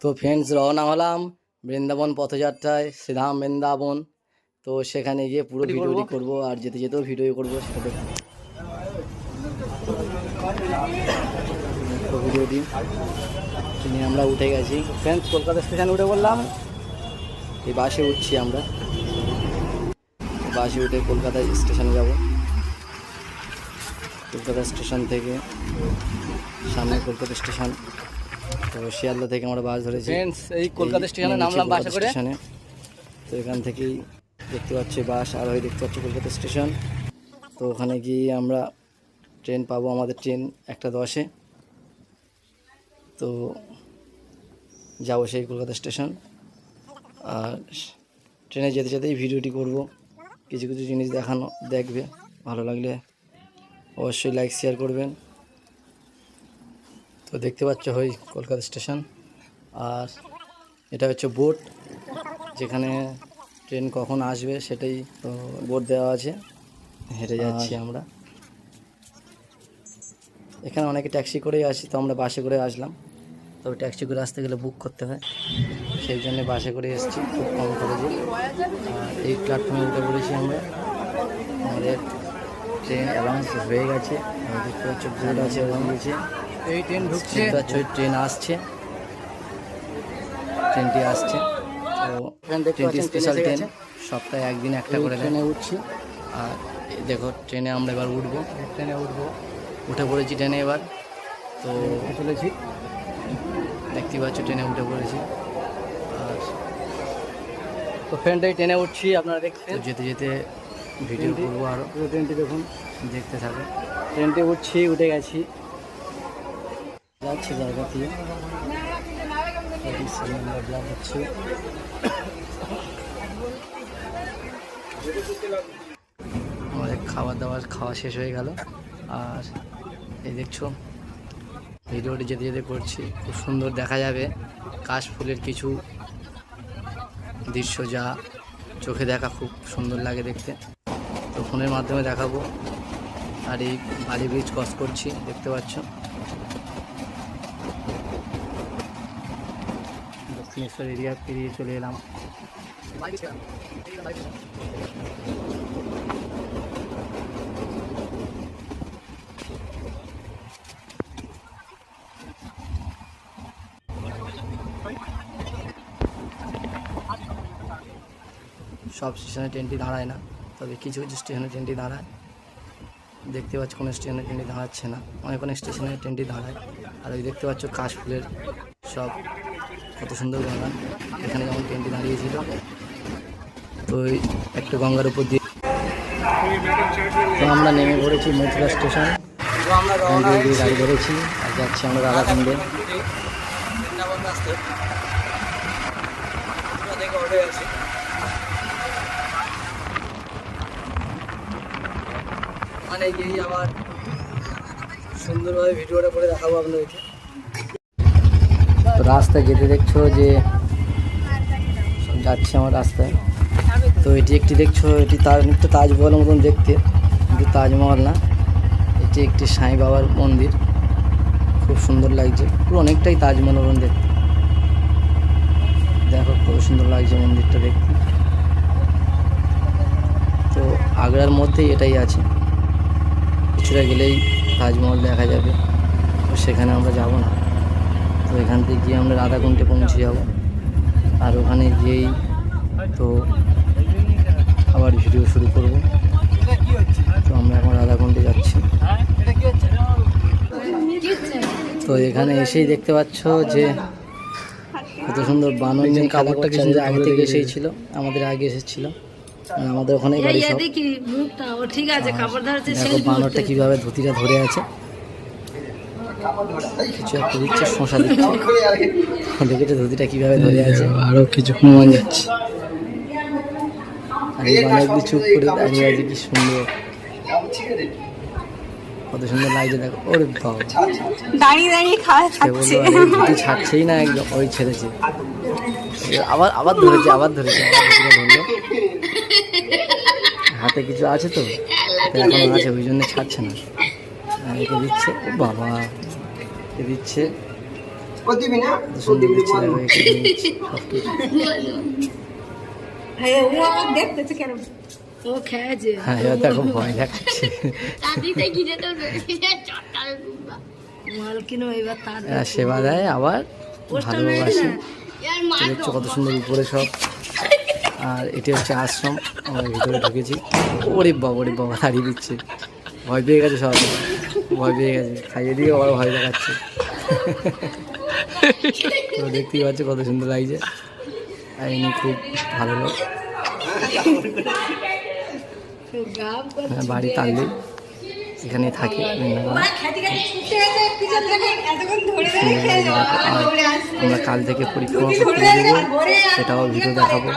তো ফ্রেন্ডস রওনা হলাম বৃন্দাবন পথযাত্রায় শ্রীধাম বৃন্দাবন। তো সেখানে গিয়ে পুরো ভিডিওটি করব? আর যেতে যেতেও ভিডিও করব সেটা দেখুন পুরো ভিডিওটি ট্রেনে আমরা উঠে গেছি। ফ্রেন্ডস কলকাতা স্টেশনে উঠে বললাম এই বাসে উঠছি আমরা। বাসে উঠে কলকাতা স্টেশনে যাব। কলকাতা স্টেশন থেকে সামনে কলকাতা স্টেশন তো শিয়ালদা থেকে আমরা বাস ধরেছি। এই কলকাতা স্টেশনে নামলাম বাসে করে। স্টেশনে। তো এখান থেকেই দেখতে পাচ্ছি বাস আর ওই দেখতে পাচ্ছি কলকাতা স্টেশন। তো ওখানে গিয়ে আমরা ট্রেন পাবো আমাদের ট্রেন একটা দশে। তো যাব সেই কলকাতা স্টেশন। আর ট্রেনে যেতে যেতেই ভিডিওটি করব। কিছু কিছু জিনিস দেখানো দেখবে। ভালো লাগলে অবশ্যই লাইক শেয়ার করবেন। তো দেখতে পাচ্ছ হই কলকাতা স্টেশন। আর এটা হচ্ছে বোট যেখানে ট্রেন কখন আসবে সেটাই তো বোর্ড দেওয়া আছে। হেঁটে যাচ্ছি আমরা। এখানে অনেকে ট্যাক্সি করেই আসি তো আমরা বাসে করে আসলাম। তবে ট্যাক্সি করে আসতে গেলে বুক করতে হয় সেই জন্য বাসে করে এসেছি খুব কম খরচে। এই প্ল্যাটফর্মে উঠে পড়েছি আমরা। আমাদের ট্রেন অ্যালাউন্স হয়ে গেছে। দেখতে পাচ্ছ বোর্ড আছে গেছে এই ট্রেন ঢুকছে। ট্রেন আসছে। ট্রেনটি আসছে। তো ট্রেনটি স্পেশাল ট্রেন সপ্তাহে একদিন একটা করে ট্রেনে উঠছি। আর দেখো ট্রেনে আমরা এবার উঠবো। ট্রেনে উঠবো। উঠে পড়েছি ট্রেনে এবার। তো চলেছি। দেখতে পাচ্ছ ট্রেনে উঠে পড়েছি। আর তো ফ্রেন্ড এই ট্রেনে উঠছি আপনারা দেখছেন। যেতে যেতে ভিডিও করব আরও ট্রেনটি দেখুন। দেখতে থাকো। ট্রেনটি উঠছি উঠে গেছি। যাচ্ছি জায়গা দিয়ে আমরা ব্লগ হচ্ছে। আমাদের খাবার দাবার খাওয়া শেষ হয়ে গেল। আর এই দেখছ, ভিডিওটি যেতে যেতে করছি। খুব সুন্দর দেখা যাবে। কাশ ফুলের কিছু দৃশ্য যা চোখে দেখা খুব সুন্দর লাগে দেখতে। তো ফোনের মাধ্যমে দেখাবো। আর এই বালি ব্রিজ ক্রস করছি, দেখতে পাচ্ছ? দক্ষিণেশ্বর এরিয়া পেরিয়ে চলে এলাম। সব স্টেশনে ট্রেনটি দাঁড়ায় না, তবে কিছু কিছু স্টেশনে ট্রেনটি দাঁড়ায়। দেখতে পাচ্ছ কোনো স্টেশনে ট্রেনটি দাঁড়াচ্ছে না। অনেক অনেক স্টেশনে ট্রেনটি দাঁড়ায়। আর ওই দেখতে পাচ্ছ কাশফুলের সব কত সুন্দর গঙ্গা। এখানে যেমন ট্রেনটি দাঁড়িয়েছিল। তো ওই একটা গঙ্গার উপর দিয়ে তো আমরা নেমে পড়েছি মথুরা স্টেশন। গাড়ি ধরেছি আর যাচ্ছি আমরা রাধাকুণ্ডে বৃন্দাবন রাস্তায় আমরা দেখে উঠে আছি মানে গিয়ে আবার সুন্দরভাবে ভিডিওটা করে দেখাবো আপনাদেরকে। রাস্তায় যেতে দেখছ যে যাচ্ছে আমার রাস্তায়। তো এটি একটি দেখছ, এটি তাজ একটু তাজমহলের মতন দেখতে, কিন্তু তাজমহল না। এটি একটি সাই বাবার মন্দির। খুব সুন্দর লাগছে। পুরো অনেকটাই তাজমহলের মতন দেখতে। দেখো, কত সুন্দর লাগছে মন্দিরটা দেখতে। তো আগ্রার মধ্যেই এটাই আছে। কিছুটা গেলেই তাজমহল দেখা যাবে। তো সেখানে আমরা যাব না। তো এখান থেকে গিয়ে আমরা রাধাকুণ্ডে পৌঁছে যাব। আর ওখানে গিয়েই তো আবার ভিডিও শুরু করব। তো আমরা এখন রাধাকুণ্ডে যাচ্ছি। তো এখানে এসেই দেখতে পাচ্ছ যে কত সুন্দর বানর নিয়ে কাপড়টা কিছু আগে থেকে এসেই ছিল আমাদের আগে এসেছিল। আমাদের ওখানেই বাড়ি সব। দেখি ঠিক আছে বানরটা কীভাবে ধুতিটা ধরে আছে। কিছু একটা দিচ্ছে শশা দিচ্ছে। দেখেছ ধুতিটা কীভাবে ধরে আছে। আরও কিছুক্ষণ মন যাচ্ছে। আর এই বানরগুলি চুপ করে দাঁড়িয়ে আছে কি সুন্দর। কত সুন্দর লাগছে দেখো। ওরে বাবা। দাঁড়িয়ে দাঁড়িয়ে খাওয়া সে বলল ধুতি ছাড়ছেই না একদম ওই ছেড়েছে। আবার আবার ধরেছে আবার ধরেছে ধরলো। হাতে কিছু আছে তো? এখন আছে ওই জন্য ছাড়ছে না। একে দিচ্ছে ও বাবা একে দিচ্ছে? হ্যাঁ? খেয়েছে হ্যাঁ এবার দেখো ভয় দেখাচ্ছে। সেবা দেয় আবার ভালোবাসে। দেখছ কত সুন্দর উপরে সব। আর এটি হচ্ছে আশ্রম আমরা ভিতরে ঢুকেছি। ওরে বাবা ওরে বাবা হারিয়ে দিচ্ছে। ভয় পেয়ে গেছে সব ভয় পেয়ে গেছে। খাইয়ে দিয়ে আবার ভয় দেখাচ্ছে। দেখতেই পাচ্ছ কত সুন্দর লাগছে। আর ইনি খুব ভালো লোক। হ্যাঁ, বাড়ি তাললেই এখানে থাকে আমরা কাল থেকে করতে বেরোবো সেটাও ভিডিও দেখাবো।